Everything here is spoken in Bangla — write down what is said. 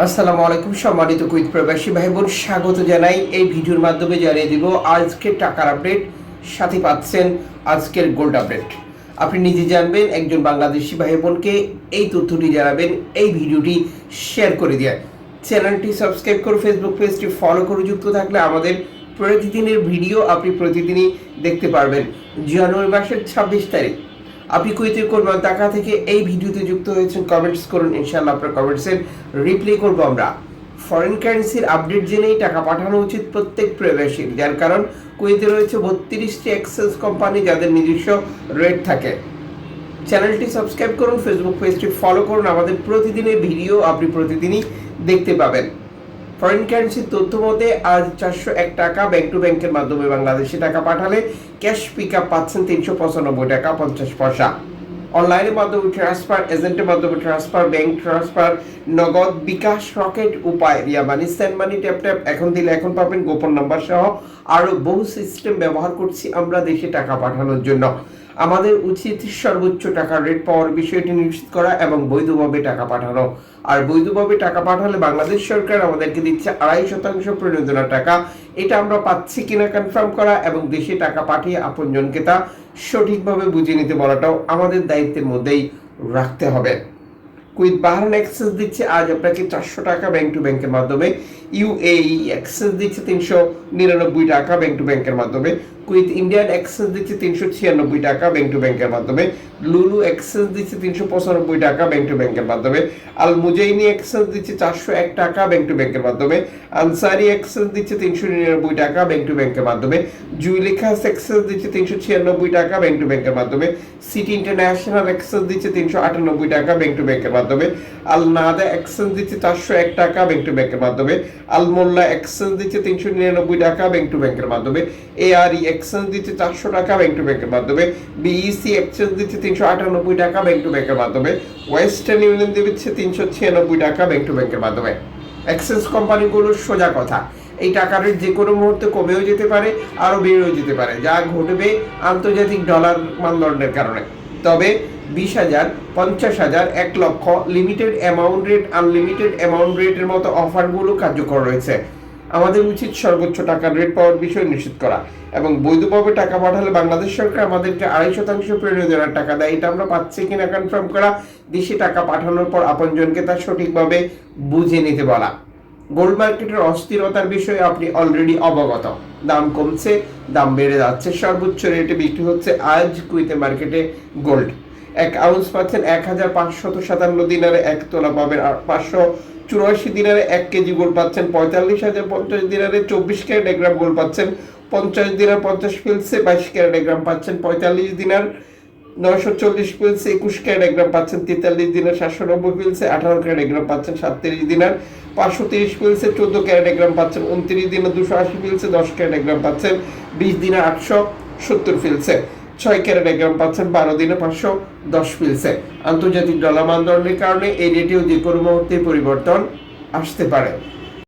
আসসালামু আলাইকুম, সম্মানিত কুইত প্রবাসী ভাই বোন স্বাগত জানাই এই ভিডিওর মাধ্যমে জানিয়ে দিব আজকের টাকার আপডেট, সাথে পাচ্ছেন আজকের গোল্ড আপডেট। আপনি নিজে জানবেন, একজন বাংলাদেশি ভাই বোনকে এই তথ্যটি জানাবেন, এই ভিডিওটি শেয়ার করে দিয়ে। চ্যানেলটি সাবস্ক্রাইব করে ফেসবুক পেজটি ফলো করে যুক্ত থাকলে আমাদের প্রতিদিনের ভিডিও আপনি প্রতিদিনই দেখতে পারবেন। জানুয়ারি মাসের ছাব্বিশ তারিখ আপনি কুয়েতের কোন টাকা থেকে এই ভিডিওতে যুক্ত হয়েছেন কমেন্টস করুন, ইনশাআল্লাহ আপনার কমেন্টসের রিপ্লাই করব আমরা। ফরেন কারেন্সির আপডেট জেনেই টাকা পাঠানো উচিত প্রত্যেক প্রবাসীর, যার কারণ কুয়েতে রয়েছে বত্রিশটি এক্সেস কোম্পানি যাদের নিজস্ব রেট থাকে। চ্যানেলটি সাবস্ক্রাইব করুন ফেসবুক পেজটি ফলো করুন, আমাদের প্রতিদিনের ভিডিও আপনি প্রতিদিনই দেখতে পাবেন। ফরেন কারেন্সির তথ্য মতে, আজ চারশো এক টাকা ব্যাংক টু ব্যাংকের মাধ্যমে বাংলাদেশে টাকা পাঠালে ক্যাশ পিক আপ পাচ্ছেন তিনশো পঁচানব্বই টাকা পঞ্চাশ পয়সা। অনলাইনের মাধ্যমে ট্রান্সফার এজেন্টের মাধ্যমে transfer bank transfer Nagad bKash Rocket Upay, Ria money send money tap tap এখন দিলে এখন পাবেন গোপন নাম্বার সহ আরও বহু সিস্টেম ব্যবহার করছি আমরা দেশে টাকা পাঠানোর জন্য। আমাদের উচিত সর্বোচ্চ টাকার রেট পাওয়ার বিষয়টি নিশ্চিত করা এবং বৈধভাবে টাকা পাঠানো। আর বৈধভাবে টাকা পাঠালে বাংলাদেশ সরকার আমাদেরকে দিচ্ছে আড়াই শতাংশ প্রণোদনা টাকা। এটা আমরা পাচ্ছি কিনা কনফার্ম করা এবং দেশে টাকা পাঠিয়ে আপনজনকে তা সঠিকভাবে বুঝে নিতে বলাটাও আমাদের দায়িত্বের মধ্যেই রাখতে হবে। কুইথ বাহারান অ্যাক্সেস দিচ্ছে, আজ আপনাকে চারশো টাকা ব্যাংক টু ব্যাংকের মাধ্যমে। ইউএই অ্যাক্সেস দিচ্ছে তিনশো নিরানব্বই টাকা ব্যাংক টু ব্যাংকের মাধ্যমে। কুইথ ইন্ডিয়ান অ্যাক্সেস দিচ্ছে তিনশো ছিয়ানব্বই টাকা ব্যাংক টু ব্যাংকের মাধ্যমে। লুলু অ্যাক্সেস দিচ্ছে তিনশো পঁচানব্বই টাকা ব্যাংক টু ব্যাংকের মাধ্যমে। আল মুজাইনি অ্যাক্সেস দিচ্ছে চারশো এক টাকা ব্যাংক টু ব্যাংকের মাধ্যমে। আনসারি অ্যাক্সেস দিচ্ছে তিনশো নিরানব্বই টাকা ব্যাংক টু ব্যাংকের মাধ্যমে। জুইলেখাস অ্যাক্সেস দিচ্ছে তিনশো ছিয়ানব্বই টাকা ব্যাংক টু ব্যাংকের মাধ্যমে। সিটি ইন্টারন্যাশনাল অ্যাক্সেস দিচ্ছে তিনশো আটানব্বই টাকা ব্যাংক টু ব্যাংকের মাধ্যমে। আল নাদা অ্যাক্সেস দিচ্ছে চারশো এক টাকা ব্যাংক টু ব্যাংকের মাধ্যমে। আল মোল্লা অ্যাক্সেস দিচ্ছে তিনশো নিরানব্বই টাকা ব্যাংক টু ব্যাংকের মাধ্যমে। এআরই অ্যাক্সেস দিচ্ছে চারশো টাকা ব্যাংক টু ব্যাংকের মাধ্যমে। বিইসি অ্যাক্সেস দিচ্ছে তিনশো আটানব্বই টাকা ব্যাংক টু ব্যাংকের মাধ্যমে। ওয়েস্টার্ন ইউনিয়ন দিচ্ছে তিনশো ছিয়ানব্বই টাকা ব্যাংক টু ব্যাংকের মাধ্যমে। অ্যাক্সেস কোম্পানিগুলোর সোজা কথা। এই টাকার যে কোনো মুহূর্তে কমেও যেতে পারে, আরও বেড়েও যেতে পারে। যা ঘটবে আন্তর্জাতিক ডলার মানদণ্ডের কারণে। তবে বিশ হাজার, পঞ্চাশ হাজার, এক লক্ষ limited amount rate unlimited amount রেটের মতো অফারগুলো কার্যকর রয়েছে। আমাদের উচিত সর্বোচ্চ টাকার রেট পাওয়ার বিষয় নিশ্চিত করা এবং বৈধভাবে টাকা পাঠালে বাংলাদেশ সরকার আমাদেরকে আড়াই শতাংশ প্রয়োজনের টাকা দেয়। এটা আমরা পাচ্ছি কিনা কনফার্ম করা, দেশে টাকা পাঠানোর পর আপনজনকে তা সঠিকভাবে বুঝে নিতে বলা। গোল্ড মার্কেটের অস্থিরতার বিষয়ে আপনি অলরেডি অবগত। দাম কমছে, দাম বেড়ে যাচ্ছে। সর্বোচ্চ রেটে বিক্রি হচ্ছে আজ কুইতে মার্কেটে গোল্ড এক আউন্স পাচ্ছেন এক হাজার পাঁচশত সাতান্ন দিনারে। এক তোলা পাবেন পাঁচশো চুরাশি দিনারে এক কেজি গোল্ড পাচ্ছেন, পঁয়তাল্লিশ হাজার পঞ্চাশ দিনারে চব্বিশ ক্যারেট এক গ্রাম গোল্ড পাচ্ছেন, পঞ্চাশ দিনার পঞ্চাশ ফিলসে বাইশ ক্যারেট এক গ্রাম পাচ্ছেন, পঁয়তাল্লিশ দিনার নয়শো চল্লিশ পিলসে একুশ ক্যারেট এক গ্রাম পাচ্ছেন, তেতাল্লিশ দিনার সাতশো নব্বই পিলসে আঠারো ক্যারেট এক গ্রাম পাচ্ছেন, সাতত্রিশ দিনার পাঁচশো তিরিশ পিলসে চোদ্দ ক্যারেট এক গ্রাম পাচ্ছেন, উনত্রিশ দিনার দুশো আশি পিলসে দশ ক্যারেট এক গ্রাম পাচ্ছেন, বিশ দিনার আটশো সত্তর পিলসে ছয় ক্যারে গ্রাম পাচ্ছেন বারো দিনে পাঁচশো দশ পিলসে আন্তর্জাতিক ডলার মানদণ্ডের কারণে এই রেটিও যে কোনো মুহূর্তে পরিবর্তন আসতে পারে।